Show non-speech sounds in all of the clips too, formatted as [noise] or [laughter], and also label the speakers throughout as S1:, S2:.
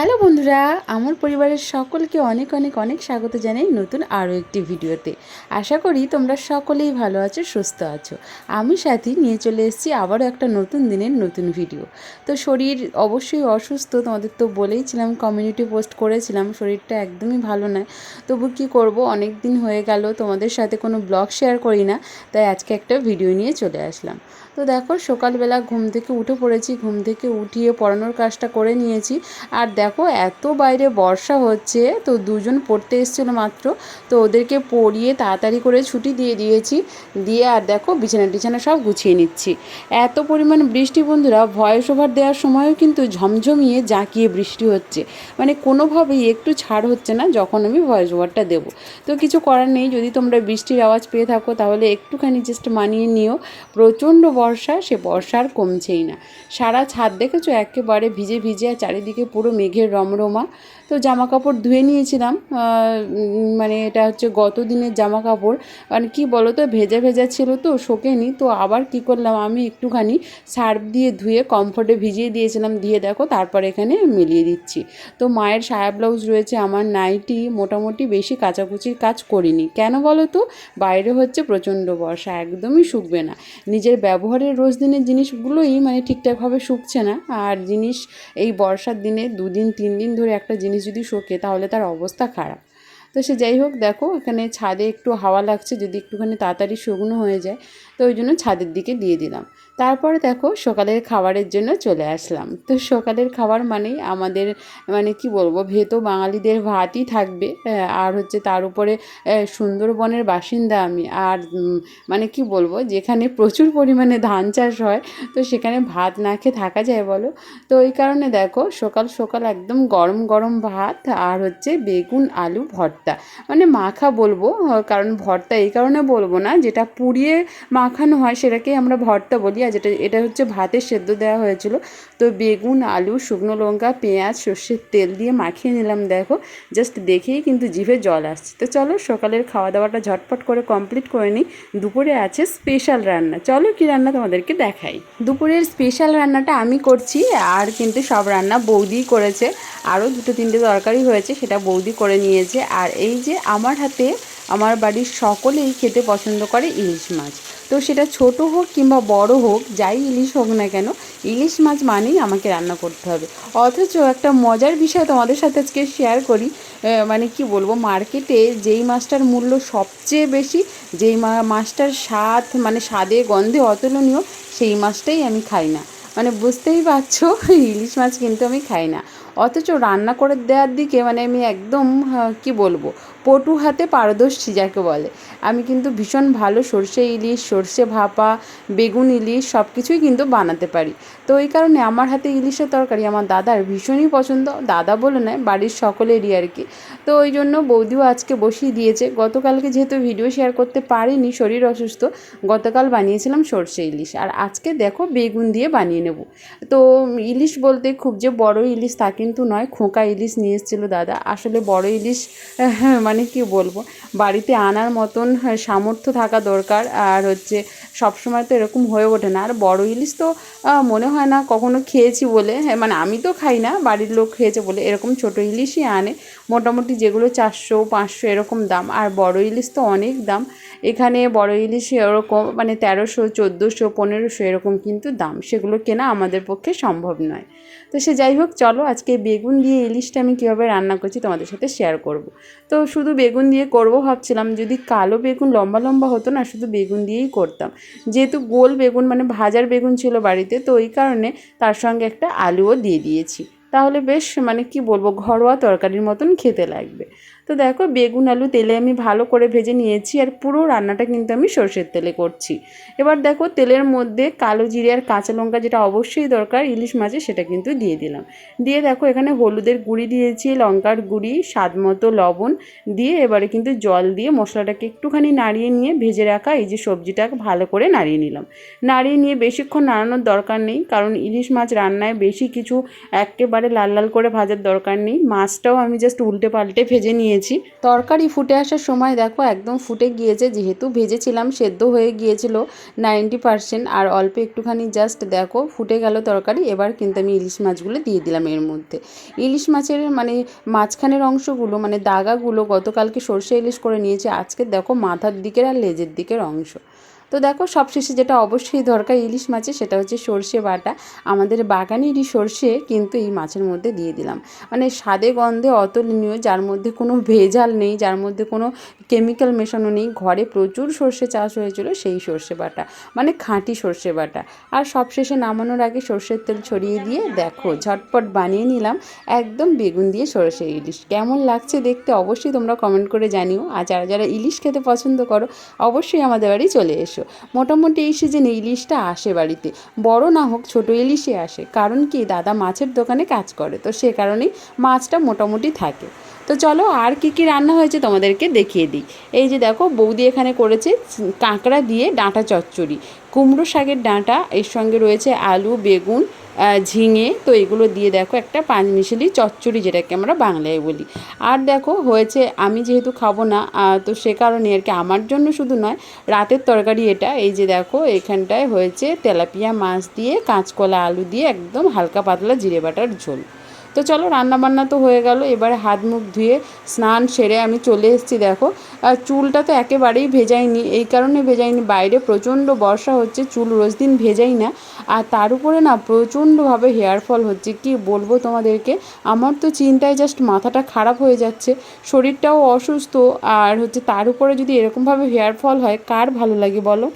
S1: Hello বন্ধুরা, আমার পরিবারের সকলকে অনেক অনেক অনেক স্বাগত জানাই নতুন আরও একটি ভিডিওতে। আশা করি তোমরা সকলেই ভালো আছো, সুস্থ আছো। আমি সাথী, নিয়ে চলে এসেছি আবারও একটা নতুন দিনের নতুন ভিডিও। তো শরীর অবশ্যই অসুস্থ, তোমাদের তো বলেইছিলাম কমিউনিটি পোস্ট করেছিলাম, শরীরটা একদমই ভালো নয়। তবু কি করব, অনেক দিন হয়ে গেল, তোমাদের সাথে কোনো ব্লগ শেয়ার করি না, তাই আজকে একটা ভিডিও নিয়ে চলে আসলাম। তো দেখো, সকালবেলা ঘুম থেকে উঠে পড়েছি, ঘুম থেকে উঠিয়ে পড়ানোর কাজটা করে নিয়েছি। আর দেখো, এত বাইরে বর্ষা হচ্ছে, তো দুজন পড়তে এসেছিল মাত্র, তো ওদেরকে পড়িয়ে তাড়াতাড়ি করে ছুটি দিয়ে দিয়েছি। দিয়ে আর দেখো, বিছানা টিছানা সব গুছিয়ে নিচ্ছি। এত পরিমাণ বৃষ্টি বন্ধুরা, ভয়েস ওভার দেওয়ার সময়ও কিন্তু ঝমঝমিয়ে জাঁকিয়ে বৃষ্টি হচ্ছে। মানে কোনোভাবেই একটু ছাড় হচ্ছে না যখন আমি ভয়েস ওভারটা দেবো। তো কিছু করার নেই, যদি তোমরা বৃষ্টির আওয়াজ পেয়ে থাকো, তাহলে একটুখানি জাস্ট মানিয়ে নিও। প্রচণ্ড বর্ষা, সে বর্ষা আর কমছেই না। সারা ছাদ দেখেছ? একেবারে ভিজে ভিজে আর চারিদিকে পুরো মেঘের রমরমা। তো জামা কাপড় ধুয়ে নিয়েছিলাম। মানে এটা হচ্ছে গত দিনের জামা কাপড় মানে কি বলো তো ভেজা ভেজা ছিল তো, শোকেনি। তো আবার কি করলাম, আমি একটুখানি সার্ফ দিয়ে ধুয়ে কমফোর্টে ভিজিয়ে দিয়েছিলাম। দিয়ে দেখো, তারপর এখানে মিলিয়ে দিচ্ছি। তো মায়ের সায়া ব্লাউজ রয়েছে, আমার নাইটি। মোটামুটি বেশি কাচাকুচির কাজ করিনি। কেন বলো তো বাইরে হচ্ছে প্রচণ্ড বর্ষা, একদমই শুকবে না। নিজের ব্যবহারের রোজ দিনের জিনিসগুলোই মানে ঠিকঠাকভাবে শুকছে না। আর জিনিস এই বর্ষার দিনে দুদিন তিন দিন ধরে একটা জিনিস যদি শোকে তাহলে তার অবস্থা খারাপ। তো সে যাই হোক, দেখো এখানে ছাদে একটু হাওয়া লাগছে, যদি একটুখানি তাড়াতাড়ি শুকনো হয়ে যায় তো ওই জন্য ছাদের দিকে দিয়ে দিলাম। তারপরে দেখো সকালের খাবারের জন্য চলে আসলাম। তো সকালের খাবার মানেই আমাদের মানে কি বলব ভেতো বাঙালিদের ভাতই থাকবে। আর হচ্ছে তার উপরে সুন্দরবনের বাসিন্দা আমি। আর মানে কি বলব, যেখানে প্রচুর পরিমাণে ধান চাষ হয়, তো সেখানে ভাত না খেয়ে থাকা যায় বলো। তো ওই কারণে দেখো সকাল সকাল একদম গরম গরম ভাত আর হচ্ছে বেগুন, আলু, ভর্তা। মানে মাখা বলব, কারণ ভর্তা এই কারণে বলব না, যেটা পুড়িয়ে মাখানো হয় সেটাকেই আমরা ভর্তা বলি, আর যেটা, এটা হচ্ছে ভাতের সেদ্ধ দেওয়া হয়েছিল। তো বেগুন, আলু, শুকনো লঙ্কা, পেঁয়াজ, সর্ষের তেল দিয়ে মাখিয়ে নিলাম, দেখো। জাস্ট দেখেই কিন্তু জিভে জল আসছে। তো চলো সকালের খাওয়া দাওয়াটা ঝটপট করে কমপ্লিট করে নিই। দুপুরে আছে স্পেশাল রান্না। চলো কি রান্না তোমাদেরকে দেখাই। দুপুরের স্পেশাল রান্নাটা আমি করছি, আর কিন্তু সব রান্না বৌদিই করেছে। আরও দুটো, তিনটে তরকারি হয়েছে, সেটা বৌদি করে নিয়েছে। আর এই যে আমার হাতে আমার বাড়ির সকলেই খেতে পছন্দ করে ইলিশ মাছ। তো সেটা ছোট হোক কিংবা বড় হোক, যাই ইলিশ হোক না কেন, ইলিশ মাছ মানেই আমাকে রান্না করতে হবে। অথচ একটা মজার বিষয় তোমাদের সাথে আজকে শেয়ার করি মানে কি বলব মার্কেটে যেই মাছটার মূল্য সবচেয়ে বেশি, যেই মাছটার স্বাদ মানে স্বাদে, গন্ধে অতুলনীয়, সেই মাছটাই আমি খাই না। মানে বুঝতেই পারছ, ইলিশ মাছ কিন্তু আমি খাই না। অথচ রান্না করে দেওয়ার দিকে মানে আমি একদম কি বলব, পটু হাতে পারদর্শী যাকে বলে। আমি কিন্তু ভীষণ ভালো সর্ষে ইলিশ, সর্ষে ভাপা, বেগুন ইলিশ সব কিছুই কিন্তু বানাতে পারি। তো এই কারণে আমার হাতে ইলিশের তরকারি আমার দাদার ভীষণই পছন্দ। দাদা বলে নয়, বাড়ির সকলেরই আর কি। তো ওই জন্য বৌদিও আজকে বসিয়ে দিয়েছে। গতকালকে যেহেতু ভিডিও শেয়ার করতে পারিনি, শরীর অসুস্থ, গতকাল বানিয়েছিলাম সর্ষে ইলিশ। আর আজকে দেখো বেগুন দিয়ে বানিয়ে নেব। তো ইলিশ বলতে খুব যে বড় ইলিশ তা নয় খোঁকা ইলিশ নিয়ে এসেছিল দাদা। আসলে বড় ইলিশ হ্যাঁ, মানে কি বলব? বাড়িতে আনার মতন হ্যাঁ, সামর্থ্য থাকা দরকার। আর হচ্ছে সবসময় তো এরকম হয়ে ওঠে না। আর বড় ইলিশ তো মনে হয় না কখনো খেয়েছি বলে। হ্যাঁ, মানে আমি তো খাই না বাড়ির লোক খেয়েছে বলে। এরকম ছোট ইলিশই আনে। মোটামুটি যেগুলো চারশো পাঁচশো এরকম দাম। আর বড় ইলিশ তো অনেক দাম। এখানে বড় ইলিশ এরকম মানে তেরোশো চোদ্দোশো পনেরোশো এরকম কিন্তু দাম। সেগুলো কেনা আমাদের পক্ষে সম্ভব নয়। তো সে যাই হোক চলো আজকে বেগুন দিয়ে ইলিশটা আমি কীভাবে রান্না করছি তোমাদের সাথে শেয়ার করব। তো শুধু বেগুন দিয়ে করব ভাবছিলাম, যদি কালো বেগুন লম্বা লম্বা হতো না, শুধু বেগুন দিয়েই করতাম। যেহেতু গোল বেগুন মানে ভাজার বেগুন ছিল বাড়িতে, তো ওই কারণে তার সঙ্গে একটা আলুও দিয়ে দিয়েছি। তাহলে বেশ মানে কি বলব, ঘরোয়া তরকারির মতন খেতে লাগবে। তো দেখো বেগুন, আলু তেলে আমি ভালো করে ভেজে নিয়েছি আর পুরো রান্নাটা কিন্তু আমি সর্ষের তেলে করছি। এবার দেখো তেলের মধ্যে কালো জিরে আর কাঁচা লঙ্কা যেটা অবশ্যই দরকার, ইলিশ মাছে সেটা কিন্তু দিয়ে দিলাম। দিয়ে দেখো এখানে হলুদের গুঁড়ি দিয়েছি, লঙ্কার গুঁড়ি, স্বাদ মতো লবণ দিয়ে এবারে কিন্তু জল দিয়ে মশলাটাকে একটুখানি নাড়িয়ে নিয়ে ভেজে রাখা এই যে সবজিটাকে ভালো করে নাড়িয়ে নিলাম। নাড়িয়ে নিয়ে বেশিক্ষণ নাড়ানোর দরকার নেই কারণ ইলিশ মাছ রান্নায় বেশি কিছু একেবারে লাল লাল করে ভাজার দরকার নেই। মাছটাও আমি জাস্ট উল্টে পাল্টে ভেজে নিয়েছি। নিয়েছি। তরকারি ফুটে আসার সময় দেখো একদম ফুটে গিয়েছে, যেহেতু ভেজেছিলাম, সেদ্ধ হয়ে গিয়েছিল নাইনটি পারসেন্ট। আর অল্প একটুখানি জাস্ট দেখো ফুটে গেল তরকারি, এবার কিন্তু আমি ইলিশ মাছগুলো দিয়ে দিলাম এর মধ্যে। ইলিশ মাছের মানে মাঝখানের অংশগুলো মানে দাগাগুলো, গতকালকে সর্ষে ইলিশ করে নিয়েছি, আজকে দেখো মাথার দিকের আর লেজের দিকের অংশ। তো দেখো, সবশেষে যেটা অবশ্যই দরকার ইলিশ মাছে, সেটা হচ্ছে সর্ষে বাটা। আমাদের বাগানেরই সর্ষে কিন্তু এই মাছের মধ্যে দিয়ে দিলাম। মানে স্বাদে গন্ধে অতুলনীয়, যার মধ্যে কোনো ভেজাল নেই, যার মধ্যে কোনো কেমিক্যাল মেশানো নেই। ঘরে প্রচুর সর্ষে চাষ হয়েছিল সেই সর্ষে বাটা মানে খাঁটি সর্ষে বাটা। আর সবশেষে নামানোর আগে সর্ষের তেল ছড়িয়ে দিয়ে দেখো, ঝটপট বানিয়ে নিলাম একদম বেগুন দিয়ে সর্ষে ইলিশ। কেমন লাগছে দেখতে অবশ্যই তোমরা কমেন্ট করে জানিও। আর যারা যারা ইলিশ খেতে পছন্দ করো, অবশ্যই আমাদের বাড়ি চলে এসো। মোটামুটি এই সিজনে ইলিশটা আসে বাড়িতে। বড় না হোক, ছোটো ইলিশে আসে। কারণ কি, দাদা মাছের দোকানে কাজ করে। তো সে কারণেই মাছটা মোটামুটি থাকে। তো চলো আর কি কি রান্না হয়েছে তোমাদেরকে দেখিয়ে দিই। এই যে দেখো, বৌদি এখানে করেছে কাঁকড়া দিয়ে ডাঁটা চচ্চড়ি। কুমড়ো শাকের ডাঁটা, এর সঙ্গে রয়েছে আলু, বেগুন ঝিঙে। তো এগুলো দিয়ে দেখো একটা পাঁচমিশালি চচ্চড়ি, যেটাকে আমরা বাংলায় বলি। আর দেখো, হয়েছে আমি যেহেতু খাব না তো সে কারণে আর কি আমার জন্য শুধু নয়, রাতের তরকারি এটা। এই যে দেখো, এখানটায় হয়েছে তেলাপিয়া মাছ দিয়ে, কাঁচকলা আলু দিয়ে একদম হালকা পাতলা জিরে বাটার ঝোল। তো চলো রান্নাবান্না তো হয়ে গেল, এবারে হাত মুখ ধুয়ে স্নান সেরে আমি চলে এসেছি দেখো। আর চুলটা তো একেবারেই ভেজাইনি এই কারণে ভেজাইনি বাইরে প্রচণ্ড বর্ষা হচ্ছে, চুল রোজ দিন ভেজাই না। আর তার উপরে না প্রচণ্ডভাবে হেয়ার ফল হচ্ছে, কি বলব তোমাদেরকে? আমার তো চিন্তায় জাস্ট মাথাটা খারাপ হয়ে যাচ্ছে, শরীরটাও অসুস্থ। আর হচ্ছে তার উপরে যদি এরকমভাবে হেয়ার ফল হয়, কার ভালো লাগে বলো?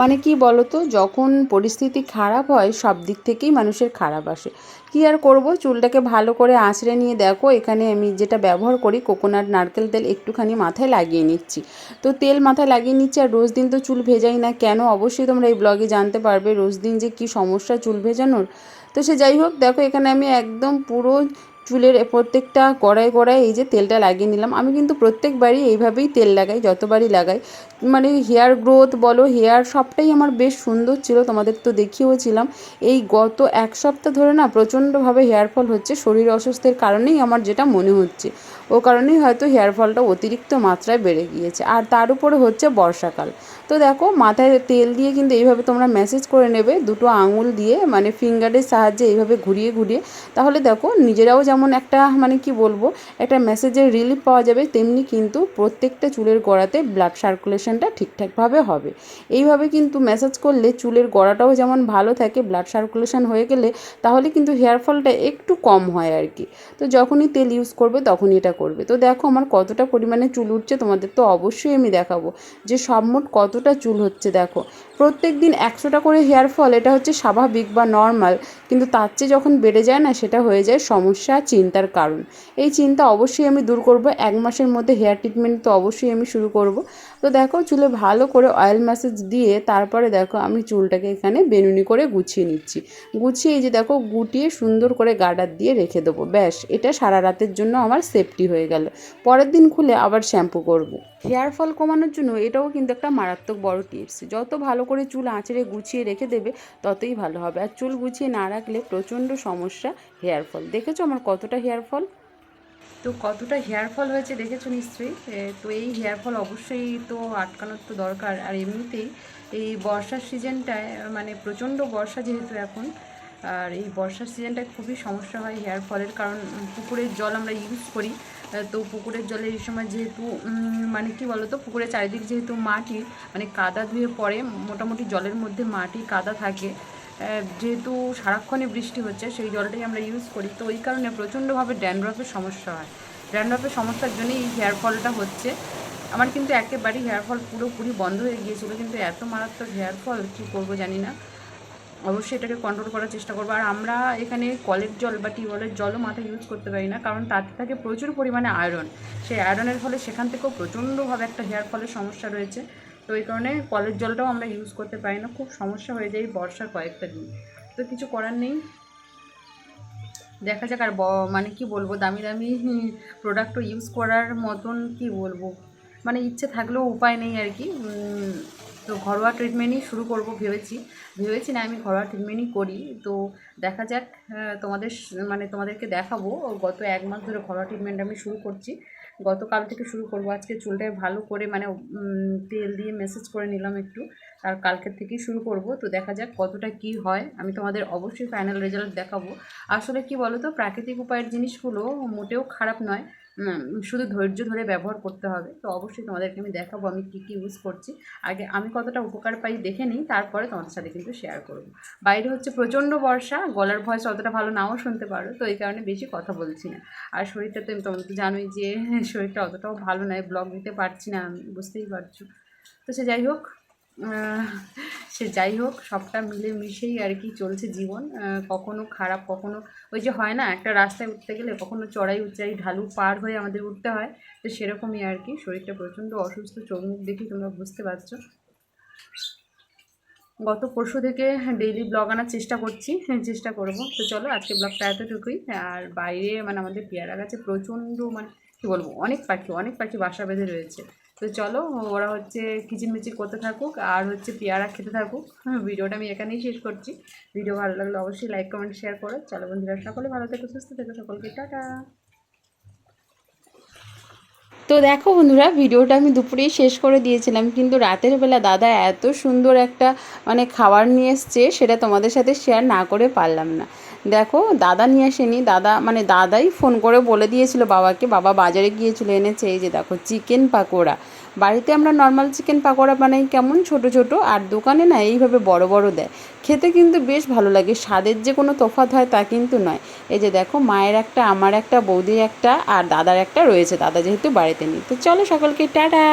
S1: মানে কি বলতো, যখন পরিস্থিতি খারাপ হয়, সব দিক থেকেই মানুষের খারাপ আসে। কি আর করব? চুলটাকে ভালো করে আঁচড়ে নিয়ে দেখো, এখানে আমি যেটা ব্যবহার করি, কোকোনাট নারকেল তেল একটুখানি মাথায় লাগিয়ে নিচ্ছি। তো তেল মাথায় লাগিয়ে নিচ্ছি, আর রোজ দিন তো চুল ভেজাই না কেন? অবশ্যই তোমরা এই ব্লগে জানতে পারবে, রোজ দিন যে কী সমস্যা চুল ভেজানোর। তো সে যাই হোক, দেখো এখানে আমি একদম পুরো চুলের প্রত্যেকটা গড়ায় গড়ায় এই যে তেলটা লাগিয়ে নিলাম। আমি কিন্তু প্রত্যেকবারই এইভাবেই তেল লাগাই, যতবারই লাগাই। মানে হেয়ার গ্রোথ বলো, হেয়ার সবটাই আমার বেশ সুন্দর ছিল, তোমাদের তো দেখিয়েওছিলাম। এই গত এক সপ্তাহ ধরে না প্রচণ্ডভাবে হেয়ার ফল হচ্ছে, শরীর অসুস্থের কারণেই আমার যেটা মনে হচ্ছে। ও কারণেই হয়তো হেয়ার ফলটা অতিরিক্ত মাত্রায় বেড়ে গিয়েছে। আর তার উপরে হচ্ছে বর্ষাকাল। তো দেখো, মাথায় তেল দিয়ে কিন্তু এইভাবে তোমরা ম্যাসেজ করে নেবে, দুটো আঙুল দিয়ে মানে ফিঙ্গারের সাহায্যে এইভাবে ঘুরিয়ে ঘুরিয়ে। তাহলে দেখো, নিজেরাও যেমন একটা মানে কি বলব, একটা মেসেজের রিলিফ পাওয়া যাবে, তেমনি কিন্তু প্রত্যেকটা চুলের গোড়াতে ব্লাড সার্কুলেশনটা ঠিকঠাকভাবে হবে। এইভাবে কিন্তু ম্যাসাজ করলে চুলের গোড়াটাও যেমন ভালো থাকে ব্লাড সার্কুলেশন হয়ে গেলে, তাহলে কিন্তু হেয়ার ফলটা একটু কম হয় আর কি। তো যখনই তেল ইউজ করবে, তখনই এটা করবে। তো দেখো আমার কতটা পরিমাণে চুল উঠছে, তোমাদের তো অবশ্যই আমি দেখাবো। যে সব মোট কতটা চুল হচ্ছে দেখো। প্রত্যেক দিন একশোটা করে হেয়ার ফল, এটা হচ্ছে স্বাভাবিক বা নর্মাল, কিন্তু তার চেয়ে যখন বেড়ে যায় না, সেটা হয়ে যায় সমস্যা, চিন্তার কারণ। এই চিন্তা অবশ্যই আমি দূর করব। এক মাসের মধ্যে হেয়ার ট্রিটমেন্ট তো অবশ্যই আমি শুরু করব। তো দেখো চুলে ভালো করে অয়েল ম্যাসেজ দিয়ে তারপরে দেখো আমি চুলটাকে এখানে বেনুনি করে গুছিয়ে নিচ্ছি। গুছিয়ে এই যে দেখো গুটিয়ে সুন্দর করে গার্ডার দিয়ে রেখে দেবো। ব্যাস, এটা সারা রাতের জন্য আমার সেফটি হয়ে গেল। পরের দিন খুলে আবার শ্যাম্পু করব। হেয়ার ফল কমানোর জন্য এটাও কিন্তু একটা মারাত্মক বড় টিপস যত ভালো করে চুল আঁচড়ে গুছিয়ে রেখে দেবে, ততই ভালো হবে। আর চুল গুছিয়ে না রাখলে প্রচণ্ড সমস্যা হেয়ার ফল দেখেছ আমার কতটা হেয়ার ফল তো কতটা হেয়ার ফল হয়েছে দেখেছ নিশ্চয়ই? তো এই হেয়ার ফল অবশ্যই তো আটকানোর তো দরকার। আর এমনিতেই এই বর্ষার সিজনটায় মানে প্রচণ্ড বর্ষা যেহেতু এখন, আর এই বর্ষার সিজনটায় খুবই সমস্যা হয় হেয়ার ফলের কারণ পুকুরের জল আমরা ইউজ করি। তো পুকুরের জলে এই সময় যেহেতু মানে কি বলতো, পুকুরের চারিদিক যেহেতু মাটি মানে কাদা ধুয়ে পড়ে, মোটামুটি জলের মধ্যে মাটি কাদা থাকে। যেহেতু সারাক্ষণই বৃষ্টি হচ্ছে, সেই জলটাই আমরা ইউজ করি। তো ওই কারণে প্রচণ্ডভাবে ড্যান্ড্রফের সমস্যা হয়। ড্যান্ড্রফের সমস্যার জন্যই এই হেয়ার ফলটা হচ্ছে। আমার কিন্তু একেবারেই হেয়ার ফল পুরোপুরি বন্ধ হয়ে গিয়েছিল, কিন্তু এত মারাত্মক হেয়ার ফল কী করব জানি না। অবশ্যই এটাকে কন্ট্রোল করার চেষ্টা করব। আর আমরা এখানে কলের জল বা টিউবওয়েলের জলও মাথায় ইউজ করতে পারি না, কারণ তাতে থাকে প্রচুর পরিমাণে আয়রন সেই আয়রনের ফলে সেখান থেকেও প্রচণ্ডভাবে একটা হেয়ার ফলের সমস্যা রয়েছে। তো এই কারণে কলের জলটাও আমরা ইউজ করতে পারি না। খুব সমস্যা হয়ে যায় বর্ষার কয়েকটা দিন। তো কিছু করার নেই। দেখা যাক আর মানে কি বলব, দামি দামি প্রোডাক্টও ইউজ করার মতন কি বলব? মানে ইচ্ছে থাকলেও উপায় নেই আর কি। তো ঘরোয়া ট্রিটমেন্টই শুরু করব ভেবেছি। ভেবেছি না আমি ঘরোয়া ট্রিটমেন্টই করি। তো দেখা যাক তোমাদের মানে তোমাদেরকে দেখাবো। গত এক মাস ধরে ঘরোয়া ট্রিটমেন্ট আমি শুরু করছি। গতকাল থেকে শুরু করব। আজকে চুলটায় ভালো করে মানে তেল দিয়ে মেসেজ করে নিলাম একটু। আর কালকের থেকেই শুরু করব। তো দেখা যাক কতটা কি হয়। আমি তোমাদের অবশ্যই ফাইনাল রেজাল্ট দেখাবো। আসলে কি বলো তো প্রাকৃতিক উপায়ের জিনিসগুলো মোটেও খারাপ নয়। শুধু ধৈর্য ধরে ব্যবহার করতে হবে। তো অবশ্যই তোমাদেরকে আমি দেখাবো আমি কী কী ইউজ করছি। আগে আমি কতটা উপকার পাই দেখে নিই, তারপরে তোমাদের সাথে কিন্তু শেয়ার করব। বাইরে হচ্ছে প্রচণ্ড বর্ষা, গলার ভয়েস অতটা ভালো নাও শুনতে পারো, তো এই কারণে বেশি কথা বলছি না। আর শরীরটা তো তোমরা তো জানোই যে, [laughs] শরীরটা অতটাও ভালো নয় ব্লগ দিতে পারছি না আমি, বুঝতেই পারছ। তো সে যাই হোক সে যাই হোক সবটা মিলে মিশেই আর কি চলছে জীবন। কখনো খারাপ কখনো ওই যে হয় না একটা রাস্তায় উঠতে গেলে কখনো চড়াই উচ্চাই ঢালু পার হয়ে আমাদের উঠতে হয়। তো সেরকমই আর কি শরীরটা প্রচণ্ড অসুস্থ চোখ মুখ দেখি তোমরা বুঝতে পারছ। গত পরশু থেকে ডেইলি ব্লগ আনার চেষ্টা করছি হ্যাঁ, চেষ্টা করব। তো চলো আজকে ব্লগটা এতটুকুই। আর বাইরে মানে আমাদের পেয়ারা গাছে প্রচণ্ড মানে কী বলব, অনেক পাখি অনেক পাখি বাসা বেঁধে রয়েছে। তো চলো, ওরা হচ্ছে কিচিরমিচির করতে থাকুক, আর হচ্ছে পেয়ারা খেতে থাকুক। হ্যাঁ ভিডিওটা আমি এখানেই শেষ করছি। ভিডিও ভালো লাগলে অবশ্যই লাইক কমেন্ট শেয়ার করো। চলো বন্ধুরা, সকলে ভালো থেকো, সুস্থ থেকো, সকলকে টাটা। তো দেখো বন্ধুরা, ভিডিওটা আমি দুপুরেই শেষ করে দিয়েছিলাম, কিন্তু রাতের বেলা দাদা এত সুন্দর একটা মানে খাবার নিয়ে এসছে, সেটা তোমাদের সাথে শেয়ার না করে পারলাম না। দেখো, দাদা নিয়ে আসেনি, দাদা মানে দাদাই ফোন করে বলে দিয়েছিল বাবাকে, বাবা বাজারে গিয়েছিল, এনেছে, এই যে দেখো, চিকেন পাকোড়া। বাড়িতে আমরা নর্মাল চিকেন পাকোড়া বানাই কেমন? ছোট ছোট, আর দোকানে না এইভাবে বড় বড় দেয়। খেতে কিন্তু বেশ ভালো লাগে, স্বাদের যে কোনো তফাৎ হয় তা কিন্তু নয়। এই যে দেখো, মায়ের একটা, আমার একটা, বৌদির একটা, আর দাদার একটা রয়েছে, দাদা যেহেতু বাড়িতে নেই। তো চলো সকলকে টাটা!